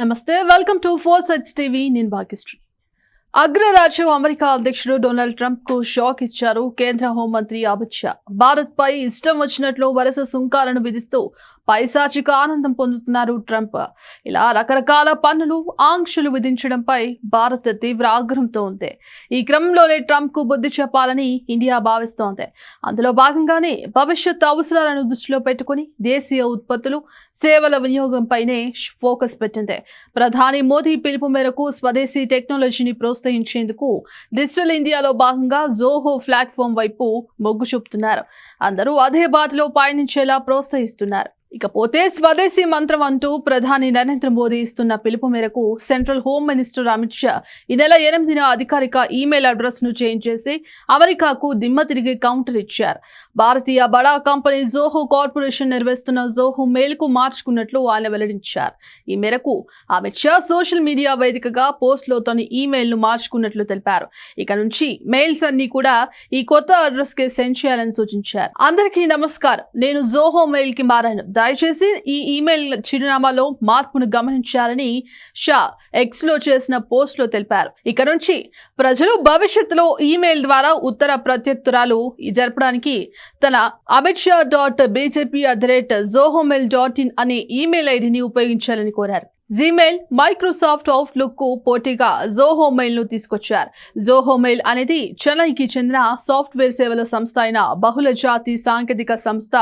నమస్తే welcome to four sites TV. నేను భాగ్యశ్రీ. అగ్రరాజ్యం అమెరికా అధ్యక్షుడు డొనాల్డ్ ట్రంప్కు షాక్ ఇచ్చారు కేంద్ర హోంమంత్రి అమిత్ షా. భారత్ పై ఇష్టం వచ్చినట్లు వరుస సుంకాలను విధిస్తూ పైశాచిక ఆనందం పొందుతున్నారు ట్రంప్. ఇలా రకరకాల పన్నులు ఆంక్షలు విధించడంపై భారత్ తీవ్ర ఆగ్రహంతో ఉంది. ఈ క్రమంలోనే ట్రంప్కు బుద్ధి చెప్పాలని ఇండియా భావిస్తోంది. అందులో భాగంగానే భవిష్యత్ అవసరాలను దృష్టిలో పెట్టుకుని దేశీయ ఉత్పత్తులు సేవల వినియోగంపైనే ఫోకస్ పెట్టింది. ప్రధాని మోదీ పిలుపు మేరకు స్వదేశీ టెక్నాలజీని ప్రోత్సహించేందుకు డిజిటల్ ఇండియాలో భాగంగా జోహో ప్లాట్ఫామ్ వైపు మొగ్గు చూపుతున్నారు. అందరూ అదే బాటలో పయనించేలా ప్రోత్సహిస్తున్నారు. ఇకపోతే స్వదేశీ మంత్రం అంటూ ప్రధాని నరేంద్ర మోదీ ఇస్తున్న పిలుపు మేరకు central home minister Amit Shah ఈ నెల ఎనిమిదిన అధికారిక ఈమెయిల్ అడ్రస్ను చేంజ్ చేసి అమెరికాకు దిమ్మ తిరిగి కౌంటర్ ఇచ్చారు. భారతీయ బడా కంపెనీ జోహో కార్పొరేషన్ నిర్వహిస్తున్న జోహో మెయిల్కు మార్చుకున్నట్లు ఆయన వెల్లడించారు. ఈ మేరకు అమిత్ షా సోషల్ మీడియా వేదికగా పోస్ట్లో తన ఈమెయిల్ను మార్చుకున్నట్లు తెలిపారు. ఇక నుంచి మెయిల్స్ అన్ని కూడా ఈ కొత్త అడ్రస్కి సెండ్ చేయాలని సూచించారు. అందరికీ నమస్కారం. నేను జోహో మెయిల్కి మారాను. దయచేసి ఈ ఈమెయిల్ చిరునామాలో మార్పును గమనించాలని షా ఎక్స్లో చేసిన పోస్ట్లో తెలిపారు. ఇక నుంచి ప్రజలు భవిష్యత్తులో ఈమెయిల్ ద్వారా ఉత్తర ప్రత్యుత్తరాలు జరపడానికి తన Amit Shah dot BJP at the rate Zoho mail dot in అనే ఈమెయిల్ ఐడిని ఉపయోగించాలని కోరారు. జీమెయిల్ మైక్రోసాఫ్ట్ అవుట్లుక్కు పోటీగా జోహో మెయిల్ను తీసుకొచ్చారు. జోహో మెయిల్ అనేది చెన్నైకి చెందిన సాఫ్ట్వేర్ సేవల సంస్థ అయిన బహుళ జాతి సాంకేతిక సంస్థ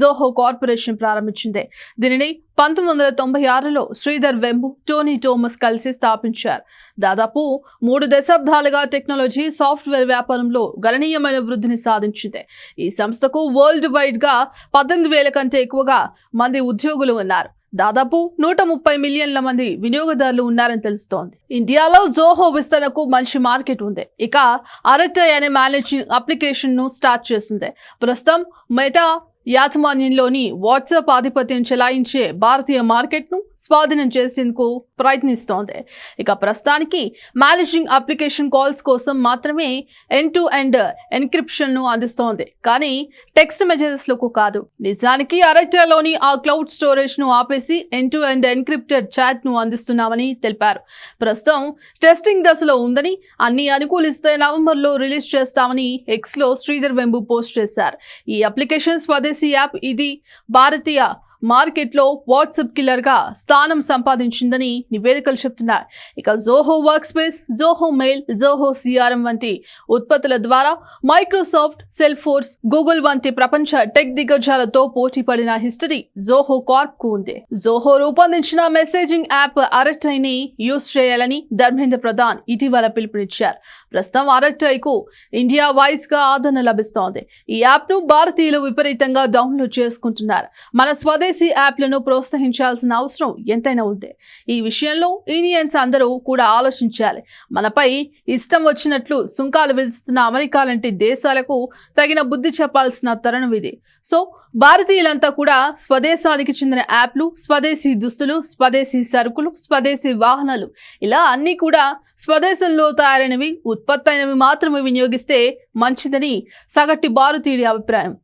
జోహో కార్పొరేషన్ ప్రారంభించింది. దీనిని పంతొమ్మిది వందల తొంభై ఆరులో శ్రీధర్ వెంబు టోనీ టోమస్ కలిసి స్థాపించారు. దాదాపు మూడు దశాబ్దాలుగా టెక్నాలజీ సాఫ్ట్వేర్ వ్యాపారంలో గణనీయమైన వృద్ధిని సాధించింది. ఈ సంస్థకు వరల్డ్ వైడ్గా పద్దెనిమిది వేల కంటే ఎక్కువగా మంది ఉద్యోగులు ఉన్నారు. దాదాపు నూట ముప్పై మిలియన్ల మంది వినియోగదారులు ఉన్నారని తెలుస్తోంది. ఇండియాలో జోహో విస్తరణకు మంచి మార్కెట్ ఉంది. ఇక అరటై అనే మేనేజింగ్ అప్లికేషన్ను స్టార్ట్ చేసింది. ప్రస్తుతం మెటా యాజమాన్యంలోని వాట్సాప్ ఆధిపత్యం చెలాయించే భారతీయ మార్కెట్ను స్వాధీనం చేసేందుకు ప్రయత్నిస్తోంది. ఇక ప్రస్తుతానికి మేనేజింగ్ అప్లికేషన్ కాల్స్ కోసం మాత్రమే ఎన్ టు ఎండ్ ఎన్క్రిప్షన్ను అందిస్తోంది. కానీ టెక్స్ట్ మెసేజెస్లకు కాదు. నిజానికి అరెక్టాలోని ఆ క్లౌడ్ స్టోరేజ్ను ఆపేసి ఎన్ టు ఎండ్ ఎన్క్రిప్టెడ్ చాట్ను అందిస్తున్నామని తెలిపారు. ప్రస్తుతం టెస్టింగ్ దశలో ఉందని అన్ని అనుకూలిస్తే నవంబర్లో రిలీజ్ చేస్తామని ఎక్స్లో శ్రీధర్ వెంబు పోస్ట్ చేశారు. ఈ అప్లికేషన్ స్వదేశీ యాప్ ఇది భారతీయ మార్కెట్లో వాట్సాప్ కిల్లర్గా స్థానం సంపాదించిందని నివేదికలు చెప్తున్నాయి. ఇక Zoho work space Zoho mail Zoho CRM వంటి ఉత్పత్తుల ద్వారా మైక్రోసాఫ్ట్ సెల్ ఫోర్స్ గూగుల్ వంటి ప్రపంచ టెక్ దిగ్గజాలతో పోటీ పడిన హిస్టరీ జోహో కార్ప్కు ఉంది. జోహో రూపొందించిన మెసేజింగ్ యాప్ అరెక్టై ని యూస్ చేయాలని ధర్మేంద్ర ప్రధాన్ ఇటీవల పిలుపునిచ్చారు. ప్రస్తుతం అరెక్టై కు ఇండియా వైస్గా ఆదరణ లభిస్తోంది. ఈ యాప్ను భారతీయులు విపరీతంగా డౌన్లోడ్ చేసుకుంటున్నారు. మన స్వదేశ యాప్లను ప్రోత్సహించాల్సిన అవసరం ఎంతైనా ఉంది ఈ విషయంలో ఇండియన్స్ అందరూ కూడా ఆలోచించాలి. మనపై ఇష్టం వచ్చినట్లు సుంకాలు విధిస్తున్న అమెరికా లాంటి దేశాలకు తగిన బుద్ధి చెప్పాల్సిన తరుణం ఇది. సో భారతీయులంతా కూడా స్వదేశానికి చెందిన యాప్లు స్వదేశీ దుస్తులు స్వదేశీ సరుకులు స్వదేశీ వాహనాలు ఇలా అన్నీ కూడా స్వదేశంలో తయారైనవి ఉత్పత్తి అయినవి మాత్రమే వినియోగిస్తే మంచిదని సగటు భారతీయుడి అభిప్రాయం.